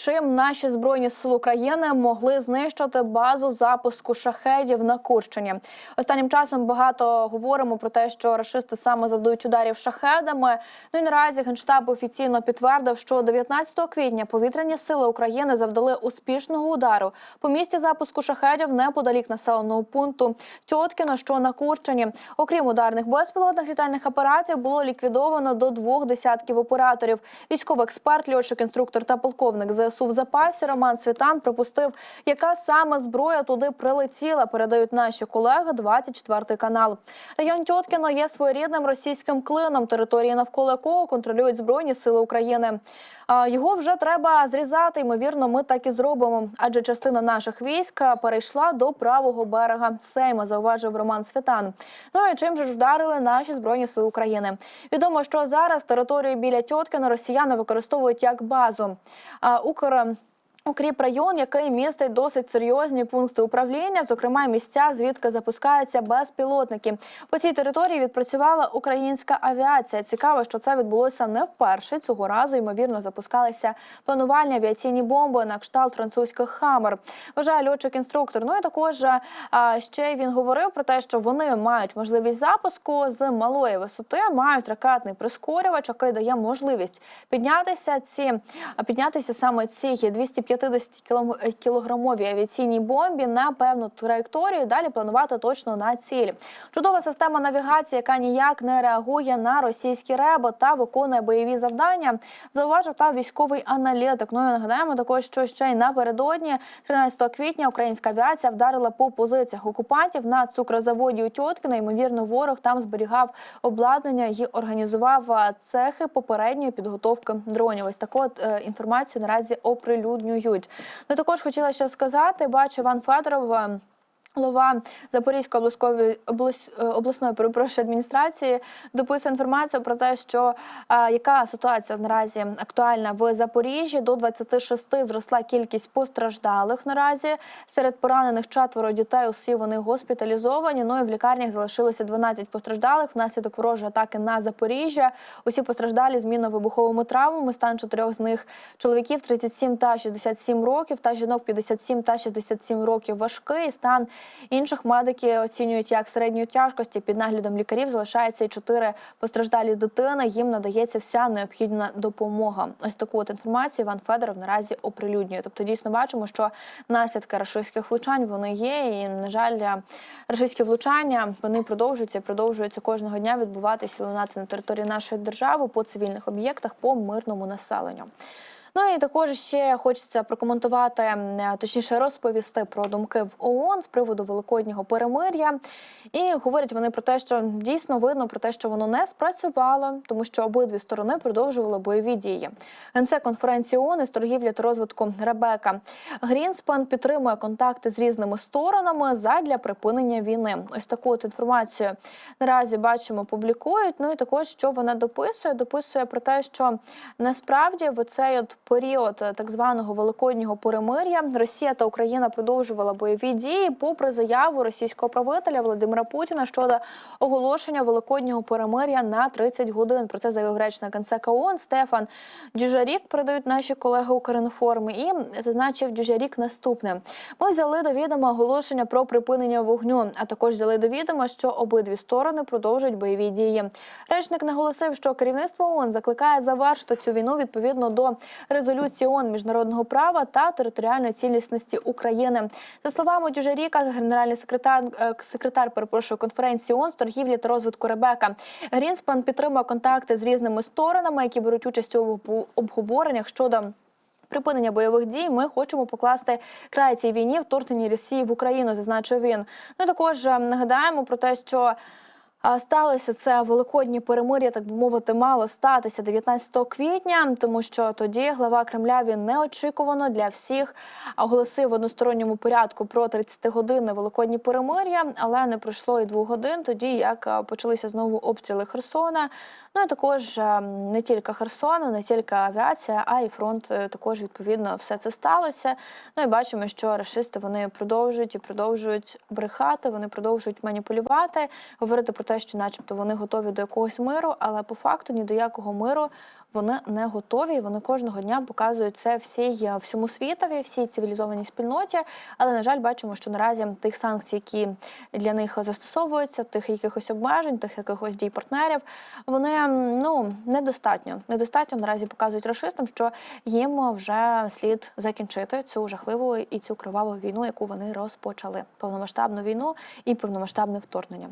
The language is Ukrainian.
чим наші збройні сили України могли знищити базу запуску шахедів на Курщині. Останнім часом багато говоримо про те, що рашисти саме завдають ударів шахедами. Ну і наразі генштаб офіційно підтвердив, що 19 квітня повітряні сили України завдали успішного удару по місці запуску шахедів неподалік населеного пункту Тьоткіно, що на Курщині. Окрім ударних безпілотних літальних апаратів, було ліквідовано до двох десятків операторів. Військовий експерт, льотчик, інструктор та полковник ЗСУ в запасі Роман Світан припустив, яка саме зброя туди прилетіла. Передають наші колеги 24 канал. Район Тьоткіно є своєрідним російським клином, території навколо якого контролюють збройні сили України. Його вже треба зрізати. Ймовірно, ми так і зробимо, адже частина наших військ перейшла до правого берега Сейма, зауважив Роман Світан. Ну і чим же ж вдарили наші збройні сили України? Відомо, що зараз територію біля Тьоткіна росіяни використовують як базу. А Укр Укріп район, який містить досить серйозні пункти управління, зокрема місця, звідки запускаються безпілотники. По цій території відпрацювала українська авіація. Цікаво, що це відбулося не вперше. Цього разу ймовірно запускалися планувальні авіаційні бомби на кшталт французьких хамер. Вважає льотчик-інструктор. Ну і також а, ще він говорив про те, що вони мають можливість запуску з малої висоти, мають ракетний прискорювач, який дає можливість піднятися ці піднятися саме ці 250 кілограмовій авіаційній бомбі на певну траєкторію. Далі планувати точно на ціль. Чудова система навігації, яка ніяк не реагує на російські реби та виконує бойові завдання. Зауважив та військовий аналітик. Ну і нагадаємо також, що ще й напередодні, 13 квітня, українська авіація вдарила по позиціях окупантів на цукрозаводі у Тьоткіно. Ймовірно, ворог там зберігав обладнання і організував цехи попередньої підготовки дронів. Ось таку е, інформацію наразі оприлюднюють. Ну також хотіла ще сказати, бачу Іван Федоров. Голова Запорізької обласної облас, е, обласної перепрошую адміністрації дописує інформацію про те, що е, яка ситуація наразі актуальна в Запоріжжі. До 26 зросла кількість постраждалих наразі. Серед поранених четверо дітей. Усі вони госпіталізовані. Ну і в лікарнях залишилося 12 постраждалих внаслідок ворожої атаки на Запоріжжя. Усі постраждалі з мінно-вибуховими травмами. Стан чотирьох з них чоловіків 37 та 67 років, та жінок 57 та 67 років. Важкий стан. Інших медики оцінюють як середньої тяжкості. Під наглядом лікарів залишається і чотири постраждалі дитини. Їм надається вся необхідна допомога. Ось таку от інформацію Іван Федоров наразі оприлюднює. Тобто, дійсно бачимо, що наслідки рашистських влучань вони є. І на жаль, рашистські влучання вони продовжуються продовжуються кожного дня відбуватися лунати на території нашої держави по цивільних об'єктах по мирному населенню. Ну і також ще хочеться прокоментувати, точніше розповісти про думки в ООН з приводу великоднього перемир'я. І говорять вони про те, що дійсно видно про те, що воно не спрацювало, тому що обидві сторони продовжували бойові дії. Генсек конференції ООН із торгівлі та розвитку Ребека Грінспен підтримує контакти з різними сторонами задля припинення війни. Ось таку от інформацію наразі бачимо, публікують. Ну і також що вона дописує, дописує про те, що насправді в цей от період е, так званого великоднього перемир'я Росія та Україна продовжувала бойові дії, попри заяву російського правителя Володимира Путіна щодо оголошення великоднього перемир'я на 30 годин. Про це заявив речник НЦК ООН Стефан Дюжарік. Передають наші колеги Укрінформи. І зазначив Дюжарік наступне: ми взяли до відома оголошення про припинення вогню, а також взяли до відома, що обидві сторони продовжують бойові дії. Речник наголосив, що керівництво ООН закликає завершити цю війну відповідно до резолюції ООН міжнародного права та територіальної цілісності України. За словами Дюжаріка, генеральний секретар е, секретар перепрошую конференції ООН з торгівлі та розвитку Ребека Грінспан підтримує контакти з різними сторонами, які беруть участь у обговореннях щодо. Припинення бойових дій ми хочемо покласти край цій війні вторгненні Росії в Україну, зазначив він. Ну і також е, нагадаємо про те, що Сталося це великодні перемир'я, так би мовити, мало статися 19 квітня, тому що тоді глава Кремля він неочікувано для всіх оголосив в односторонньому порядку про 30-годинне великодні перемир'я, але не пройшло і двох годин. Тоді як почалися знову обстріли Херсона. Ну і також не тільки Херсона, не тільки авіація, а й фронт е, також відповідно все це сталося. Ну і бачимо, що рашисти вони продовжують і продовжують брехати, вони продовжують маніпулювати, говорити про те, що, начебто, вони готові до якогось миру, але по факту ні до якого миру вони не готові. Вони кожного дня показують це всій всьому світові, всій цивілізованій спільноті. Але на жаль, бачимо, що наразі тих санкцій, які для них застосовуються, тих якихось обмежень, тих якихось дій партнерів, вони ну недостатньо. Недостатньо наразі показують рашистам, що їм вже слід закінчити цю жахливу і цю криваву війну, яку вони розпочали повномасштабну війну і повномасштабне вторгнення.